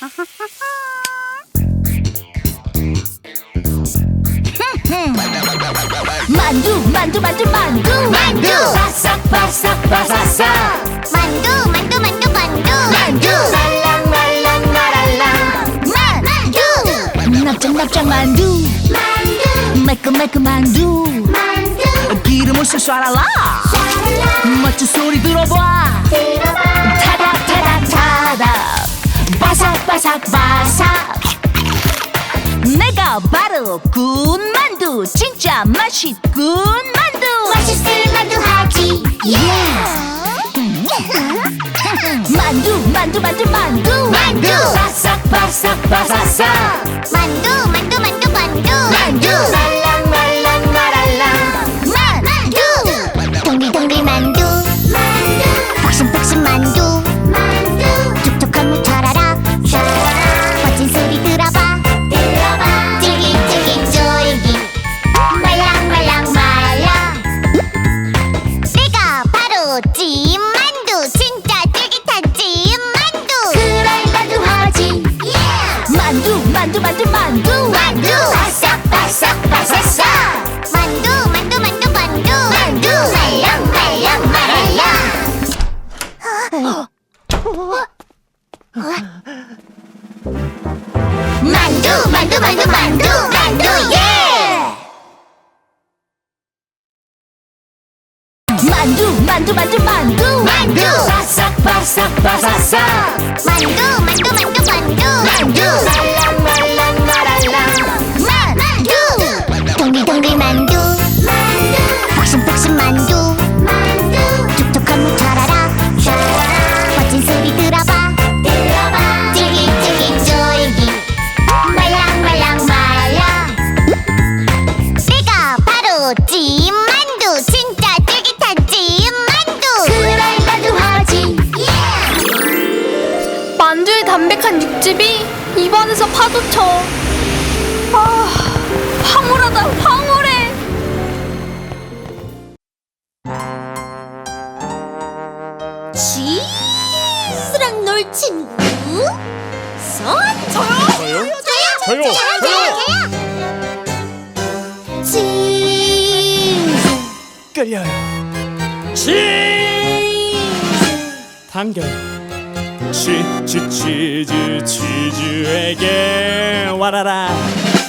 만두 만두 만두 만두. 만두. 바삭 바삭 바삭. 만두 만두 만두 만두. 만두. 말랑 말랑 말랑. 만두. 납작 납작 만두. 만두. 매끈 매끈 만두. 만두. 기름을 쏠 쏴라라 멋진 소리 들어봐. 들어봐. 타닥 타닥 타. 바삭바삭 바삭. 내가 바로 군만두 진짜 맛있군 만두. 맛있을 만두 하지. yeah. 예. 만두 만두 만두 만두. 만두. 바삭바삭 바삭. 만두 만두 만두 만두. 만두. 子满地。 주주에게 와라라.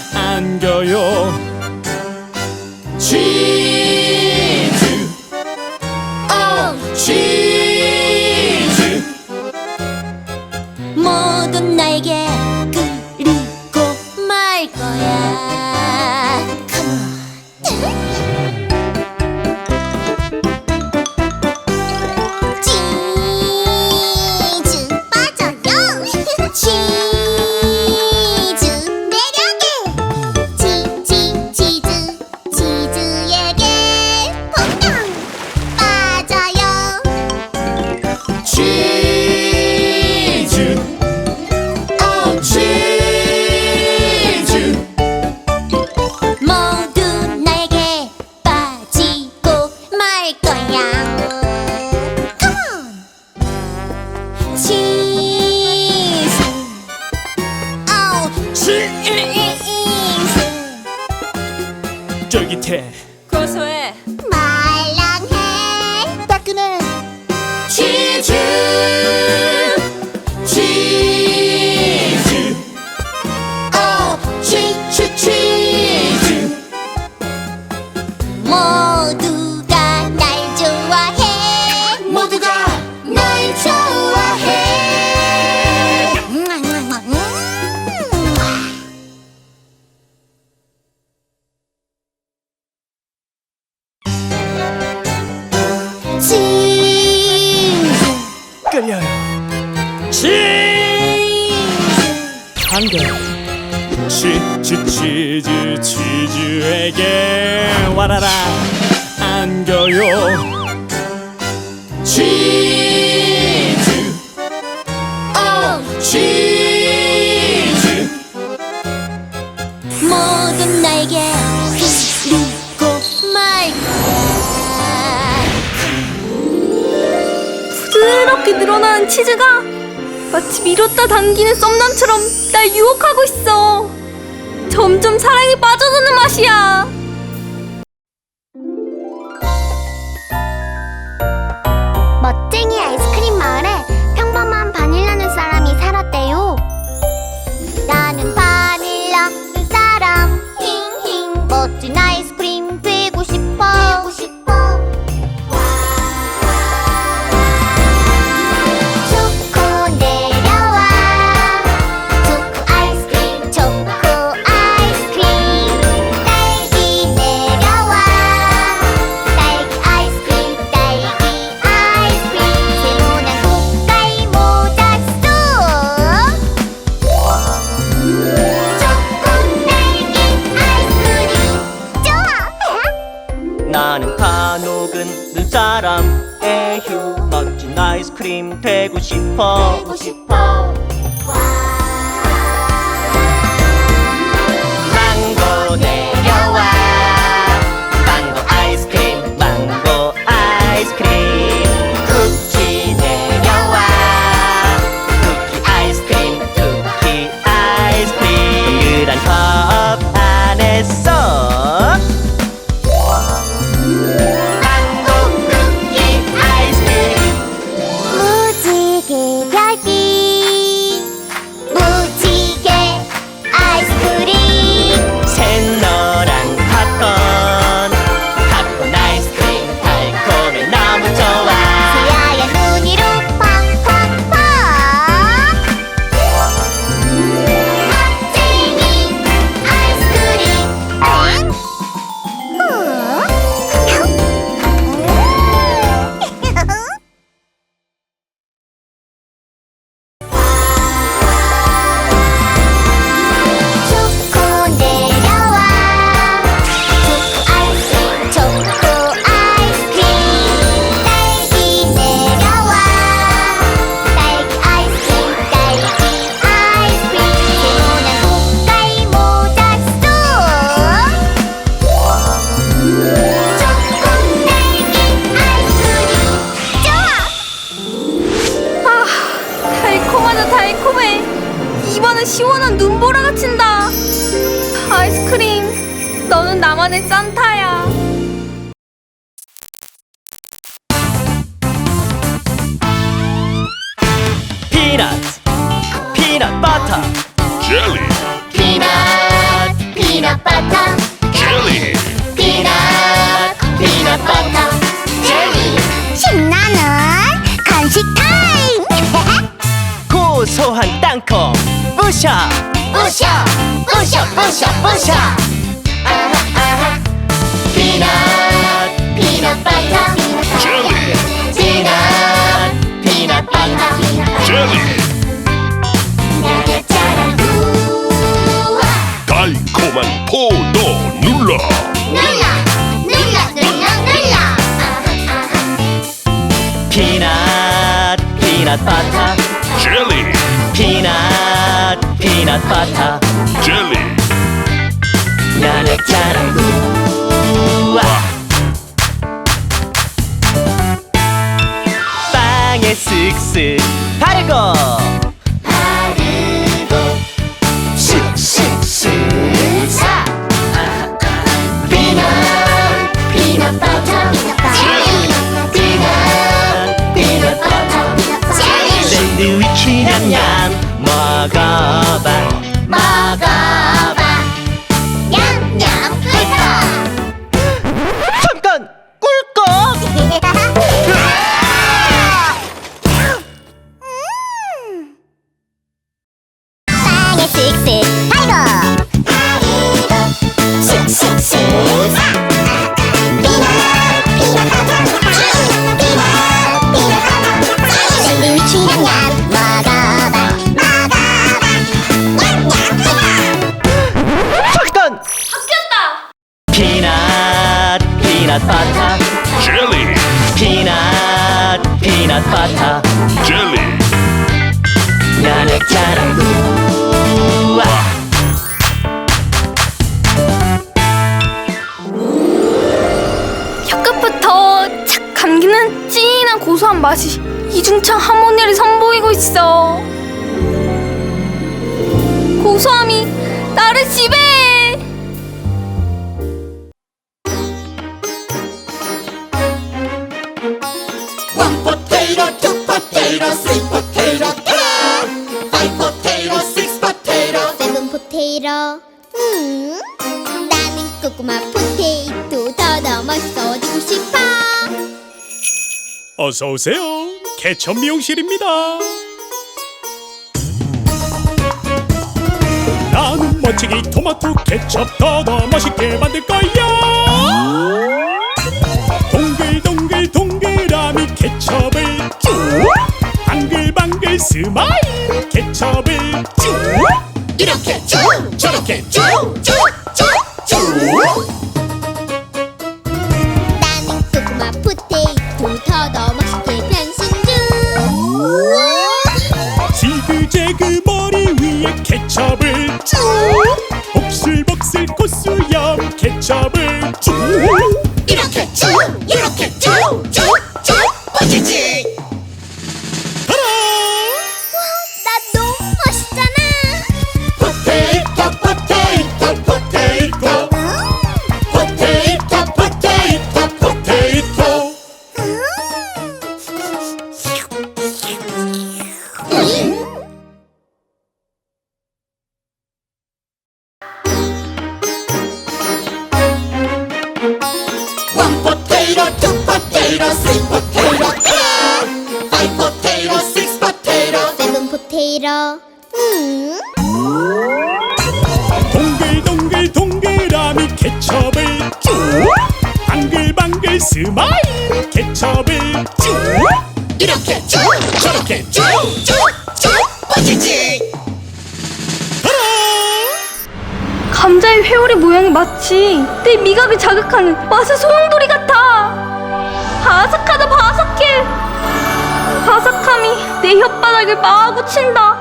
마치 밀었다 당기는 썸남처럼 날 유혹하고 있어. 점점 사랑에 빠져드는 맛이야. 되고 싶어. 되고 싶어. 초한 땅콩. 부셔. 부셔 부셔 부셔 부셔. 아하 아하. 피넛 피넛 버터 젤리. 피넛 피넛 버터 젤리. 날개처럼 우와. 달콤한 포도 눌러. 눌러 눌러 눌러 눌러. 아하 아하. 피넛 피넛 버터. 젤리. 피넛 피넛 버터. 젤리. 나 넥타랑 우와. 빵에 쓱쓱 바르고. ば曲 potato, three potato, four, five potato, six potato. 세븐 포테이로 음 나는 꼬꼬마 포테이토 더 넘어서지고 싶어 어서 오세요. 개천 미용실입니다. 나는 멋지게 토마토 케첩 더더 멋있게 만들 거야. 스마일 케첩을 쭉. 이렇게 쭉, 저렇게 쭉, 쭉, 쭉, 쭉. 나는 꼬꼬마 포테이토 더 넘어서게 변신 중 지그재그 머리 위에 케첩을 쭉. 복슬복슬 코수염 케첩을 쭉. 이렇게 쭉, 이렇게 쭉, 쭉, 스마일 케첩을 쭉 이렇게 쭉, 저렇게 쭉, 쭉, 쭉. 멋지지? 감자의 회오리 모양이 마치 내 미각을 자극하는 맛의 소용돌이 같아. 바삭하다 바삭해. 바삭함이 내 혓바닥을 마구 친다.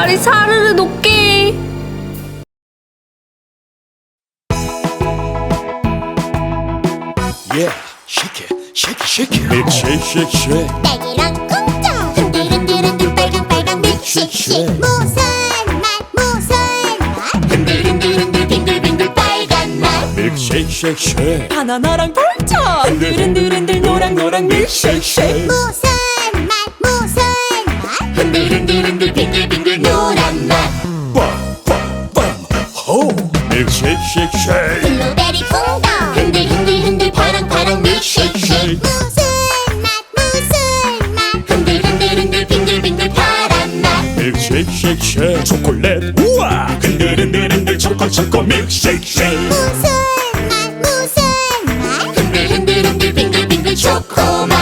나를 사르르 녹게. 해. Yeah, shake it, shake it, shake it. Milkshake, shake, shake. 딸기랑 꽁정 흔들흔들흔들 빨강 빨강 밀크쉐이크 무슨 맛 무슨 맛 흔들흔들흔들 빙글빙글 빨간 맛 Milkshake, shake, shake. 바나나랑 돌차 흔들흔들흔들 노랑 노랑 밀크쉐이크 쉐이크 무슨 çok komik şey? Şey. Mükemmel mükemmel Hındır hındır hındır bingır bingır çok komik.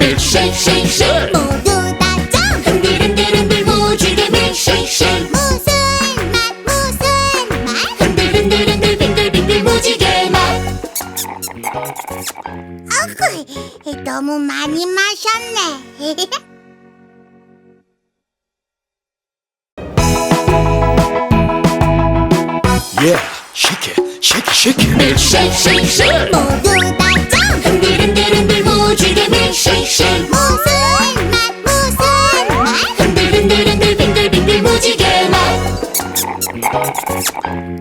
Bir şey şey şey Vücuda can Hındır hındır hındır vücuda bir şey şey Mükemmel mükemmel Hındır hındır hındır bingır bingır vücuda Ах, это мы манимашанне. yeah, shake it, shake it, shake it. 밀쉐이크 쉐이크 모두 다점 흔들흔들 흔들 무지개 밀쉐이크 쉐이크. 무슨 맛 무슨 맛? 흔들흔들 흔들 빙글빙글 무지개 맛.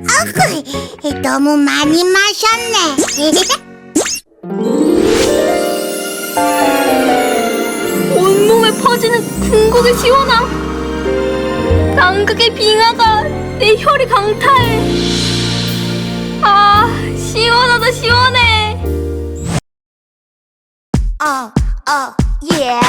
어후, 너무 많이 마셨네. 온몸에 퍼지는 궁극의 시원함. 방극의 빙하가 내 혀를 강탈. 아, 시원하다, 시원해. 어, 어, 예.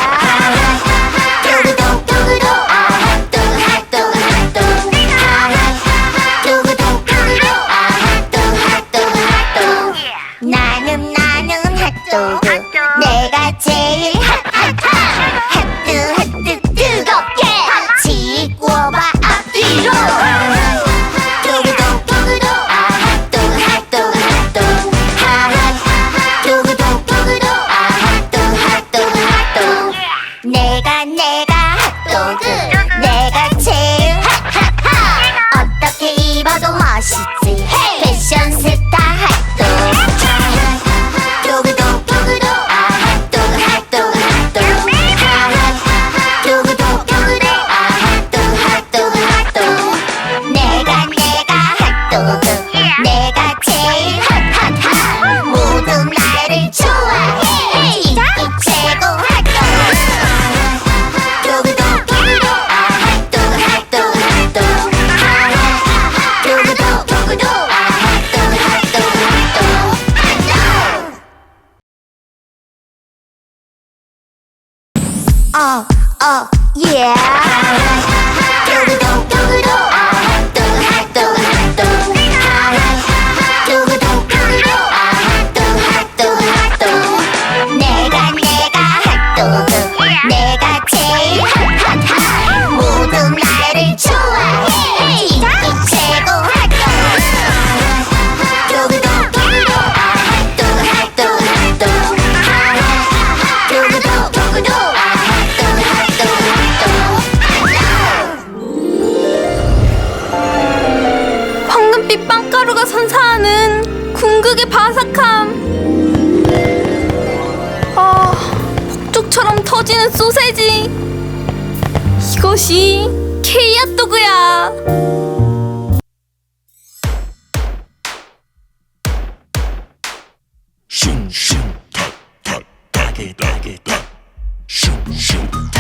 Shoot, shoot, tuck, tuck, tuck it, tuck it, tuck. Shoot, shoot, tuck.